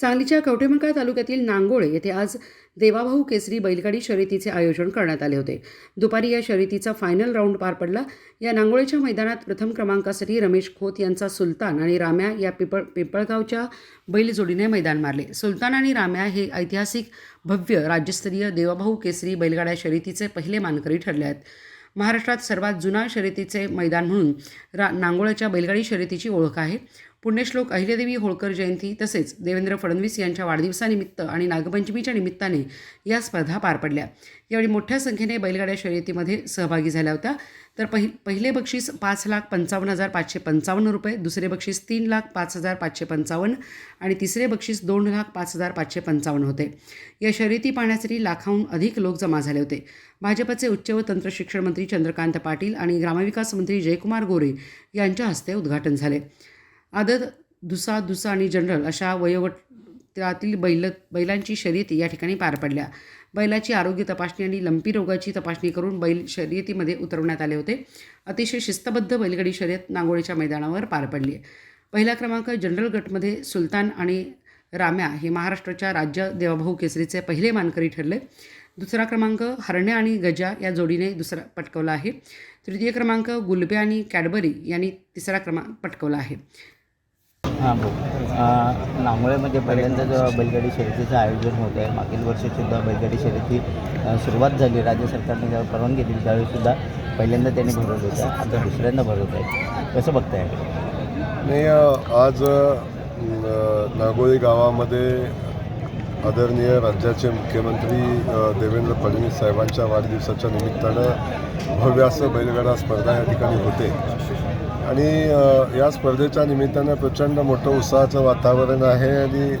सांगलीच्या कवठेमंकाळ तालुक्यातील नांगोळे येथे आज देवाभाऊ केसरी बैलगाडी शर्यतीचे आयोजन करण्यात आले होते. दुपारी या शर्यतीचा फायनल राऊंड पार पडला. या नांगोळेच्या मैदानात प्रथम क्रमांकासाठी रमेश खोत यांचा सुलतान आणि राम्या या पिपळ पिंपळगावच्या बैलजोडीने मैदान मारले. सुलतान आणि राम्या हे ऐतिहासिक भव्य राज्यस्तरीय देवाभाऊ केसरी बैलगाड्या शर्यतीचे पहिले मानकरी ठरले आहेत. महाराष्ट्रात सर्वात जुना शर्यतीचे मैदान म्हणून रा नांगोळ्याच्या बैलगाडी शर्यतीची ओळख आहे. पुण्यश्लोक अहिल्यादेवी होळकर जयंती तसेच देवेंद्र फडणवीस यांच्या वाढदिवसानिमित्त आणि नागपंचमीच्या निमित्ताने या स्पर्धा पार पडल्या. यावेळी मोठ्या संख्येने बैलगाड्या शर्यतीमध्ये सहभागी झाल्या होत्या. तर पहि पहिले बक्षीस पाच लाख पंचावन्न हजार पाचशे पंचावन्न रुपये दुसरे बक्षीस तीन लाख पाच हजार पाचशे पंचावन्न आणि तिसरे बक्षीस दोन लाख पाच हजार पाचशे पंचावन्न होते. या शर्यती पाहण्यासाठी लाखाहून अधिक लोक जमा झाले होते. भाजपचे उच्च व तंत्र शिक्षण मंत्री चंद्रकांत पाटील आणि ग्रामविकास मंत्री जयकुमार गोरे यांच्या हस्ते उद्घाटन झाले. आदत दुसा दुसा आणि जनरल अशा वयोगटातील बैल बैलांची शर्यती या ठिकाणी पार पडल्या. बैलाची आरोग्य तपासणी आणि लंपी रोगाची तपासणी करून बैल शर्यतीमध्ये उतरवण्यात आले होते. अतिशय शिस्तबद्ध बैलगाडी शर्यत नांगोळीच्या मैदानावर पार पडली. आहे पहिला क्रमांक जनरल गटमध्ये सुलतान आणि राम्या हे महाराष्ट्राच्या राज्य देवाभाऊ केसरीचे पहिले मानकरी ठरले. दुसरा क्रमांक हरण्या आणि गजा या जोडीने दुसरा पटकवला आहे. तृतीय क्रमांक गुलब्या आणि कॅडबरी यांनी तिसरा क्रमांक पटकवला आहे. हां हो. भाऊ नांगोळ्यामध्ये म्हणजे पहिल्यांदा जो बैलगाडी शर्यतीचं आयोजन होत आहे मागील वर्षीसुद्धा बैलगाडी शर्यती सुरुवात झाली. राज्य सरकारने ज्यावेळी परवानगी दिली त्यावेळीसुद्धा पहिल्यांदा त्यांनी भरवलं होतं. आता दुसऱ्यांदा भरवत आहे. कसं बघताय? नाही आज नागोळी गावामध्ये आदरणीय राज्याचे मुख्यमंत्री देवेंद्र फडणवीस साहेबांच्या वाढदिवसाच्या निमित्तानं भव्य असं बैलगाडा स्पर्धा या ठिकाणी होते. आणि या स्पर्धेच्या निमित्तानं प्रचंड मोठं उत्साहाचं वातावरण आहे आणि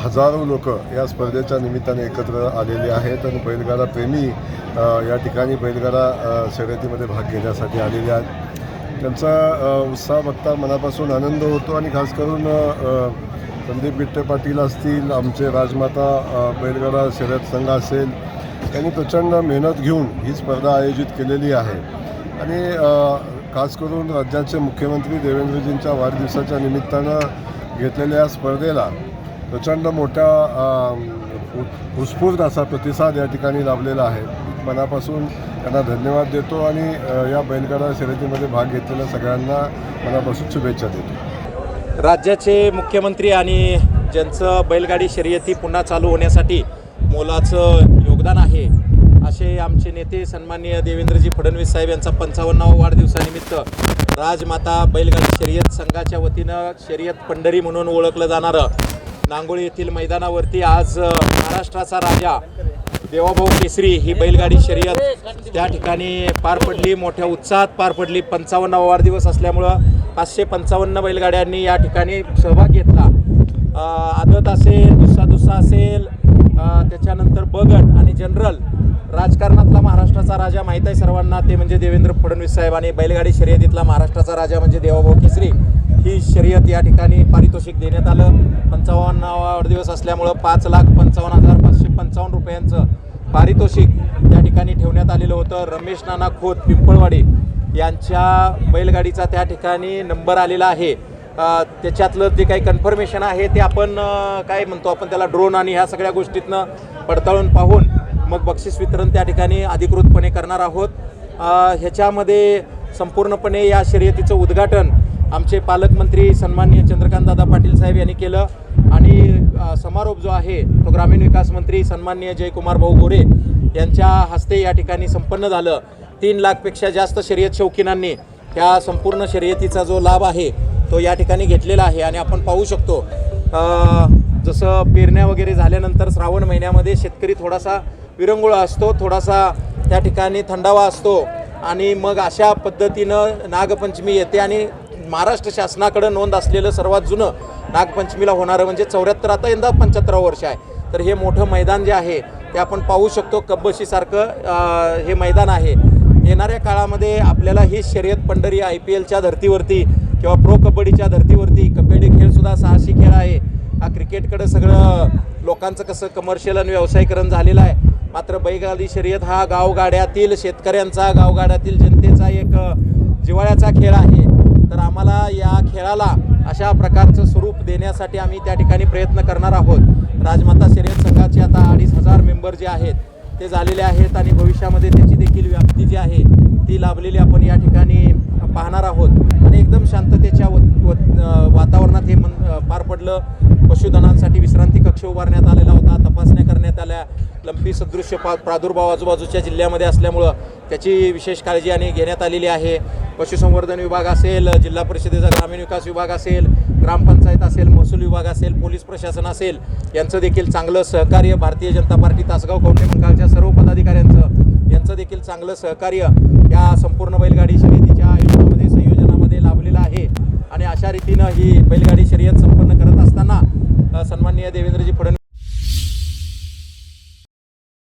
हजारो लोक या स्पर्धेच्या निमित्ताने एकत्र आलेले आहेत आणि बैलगाडा प्रेमी या ठिकाणी बैलगाडा शर्यतीमध्ये भाग घेण्यासाठी आलेले आहेत. त्यांचा उत्साह बघता मनापासून आनंद होतो आणि खास करून संदीप बिट्टे पाटील असतील आमचे राजमाता बैलगाडा शर्यत संघ असेल त्यांनी प्रचंड मेहनत घेऊन ही स्पर्धा आयोजित केलेली आहे. आणि खास करून राज्याचे मुख्यमंत्री देवेंद्रजींच्या वाढदिवसाच्या निमित्तानं घेतलेल्या स्पर्धेला प्रचंड मोठा उत्स्फूर्त असा प्रतिसाद या ठिकाणी लाभलेला आहे. मनापासून त्यांना धन्यवाद देतो आणि या बैलगाडा शर्यतीमध्ये भाग घेतलेल्या सगळ्यांना मनापासून शुभेच्छा देतो. राज्याचे मुख्यमंत्री आणि ज्यांचं बैलगाडी शर्यती पुन्हा चालू होण्यासाठी मोलाचं योगदान आहे असे आमचे नेते सन्माननीय देवेंद्रजी फडणवीस साहेब यांचा पंचावन्नावा वाढदिवसानिमित्त राजमाता बैलगाडी शर्यत संघाच्या वतीनं शर्यत पंढरी म्हणून ओळखलं जाणारं नांगोळी येथील मैदानावरती आज महाराष्ट्राचा राजा देवाभाऊ केसरी ही बैलगाडी शर्यत त्या ठिकाणी पार पडली. मोठ्या उत्साहात पार पडली. पंचावन्नावा वाढदिवस असल्यामुळं पाचशे पंचावन्न बैलगाड्यांनी या ठिकाणी सहभाग घेतला. आदत असेल दुसरा दुसरा असेल त्याच्यानंतर बगट आणि जनरल राजकारणातला महाराष्ट्राचा राजा माहीत आहे सर्वांना ते म्हणजे देवेंद्र फडणवीस साहेब आणि बैलगाडी शर्यतीतला महाराष्ट्राचा राजा म्हणजे देवाभाऊ केसरी. ही शर्यत या ठिकाणी पारितोषिक देण्यात आलं. पंचावन्नावा वाढदिवस असल्यामुळं पाच लाख पंचावन्न हजार पाचशे पंचावन्न रुपयांचं पारितोषिक त्या ठिकाणी ठेवण्यात आलेलं होतं. रमेश नाना खोत पिंपळवाडी यांच्या बैलगाडीचा त्या ठिकाणी नंबर आलेला आहे. त्याच्यातलं जे काही कन्फर्मेशन आहे ते आपण काय म्हणतो आपण त्याला ड्रोन आणि ह्या सगळ्या गोष्टीतनं पडताळून पाहून मग बक्षीस वितरण त्या ठिकाणी अधिकृतपणे करणार आहोत. ह्याच्यामध्ये संपूर्णपणे या शर्यतीचं उद्घाटन आमचे पालकमंत्री सन्माननीय चंद्रकांतदादा पाटील साहेब यांनी केलं. आणि समारोप जो आहे तो ग्रामीण विकास मंत्री सन्माननीय जयकुमार भाऊ गोरे यांच्या हस्ते या ठिकाणी संपन्न झालं. तीन लाखपेक्षा जास्त शर्यत शौकीनांनी त्या संपूर्ण शर्यतीचा जो लाभ आहे तो या ठिकाणी घेतलेला आहे आणि आपण पाहू शकतो जसं पेरण्या वगैरे झाल्यानंतर श्रावण महिन्यामध्ये शेतकरी थोडासा विरंगुळा असतो थोडासा त्या ठिकाणी थंडावा असतो आणि मग अशा पद्धतीनं नागपंचमी येते आणि महाराष्ट्र शासनाकडं नोंद असलेलं सर्वात जुनं नागपंचमीला होणारं म्हणजे चौऱ्याहत्तर आता यंदा पंच्याहत्तरावं वर्ष आहे. तर हे मोठं मैदान जे आहे ते आपण पाहू शकतो कब्बशीसारखं हे मैदान आहे. येणाऱ्या काळामध्ये आपल्याला ही शर्यत पंढरी आय पी एलच्या धर्तीवरती किंवा प्रो कबड्डीच्या धर्तीवरती कबड्डी खेळसुद्धा साहसी खेळ आहे. हा क्रिकेटकडं सगळं लोकांचं कसं कमर्शियल आणि व्यावसायिकरण झालेलं आहे. मात्र बैलगाडी शर्यत हा गावगाड्यातील शेतकऱ्यांचा गावगाड्यातील जनतेचा एक जिवाळ्याचा जिव्हाळ्याचा खेळ आहे. तर आम्हाला या खेळाला अशा प्रकारचं स्वरूप देण्यासाठी आम्ही त्या ठिकाणी प्रयत्न करणार आहोत. राजमाता शर्यत संघाचे आता अडीच हजार मेंबर जे आहेत ते झालेले आहेत आणि भविष्यामध्ये त्याची देखील व्याप्ती जी आहे ती लाभलेली आपण या ठिकाणी पाहणार आहोत. आणि एकदम शांततेच्या व, वातावरणात हे मन पार पडलं. पशुधनांसाठी विश्रांती कक्ष उभारण्यात आलेला होता. तपासण्या करण्यात आल्या. लंपी सदृश्य पा प्रादुर्भाव आजूबाजूच्या जिल्ह्यामध्ये असल्यामुळं त्याची विशेष काळजी आणि घेण्यात आलेली आहे. पशुसंवर्धन विभाग असेल जिल्हा परिषदेचा ग्रामीण विकास विभाग असेल ग्रामपंचायत असेल महसूल विभाग असेल पोलीस प्रशासन असेल यांचं देखील चांगलं सहकार्य भारतीय जनता पार्टी तासगाव कवठे मंकाळच्या सर्व पदाधिकाऱ्यांचं यांचं देखील चांगलं सहकार्य या संपूर्ण बैलगाडी शर्यतीच्या आयोजनामध्ये संयोजनामध्ये लाभलेलं आहे. आणि अशा रीतीनं ही बैलगाडी शर्यत संपन्न करत असताना सन्माननीय देवेंद्रजी फडणवीस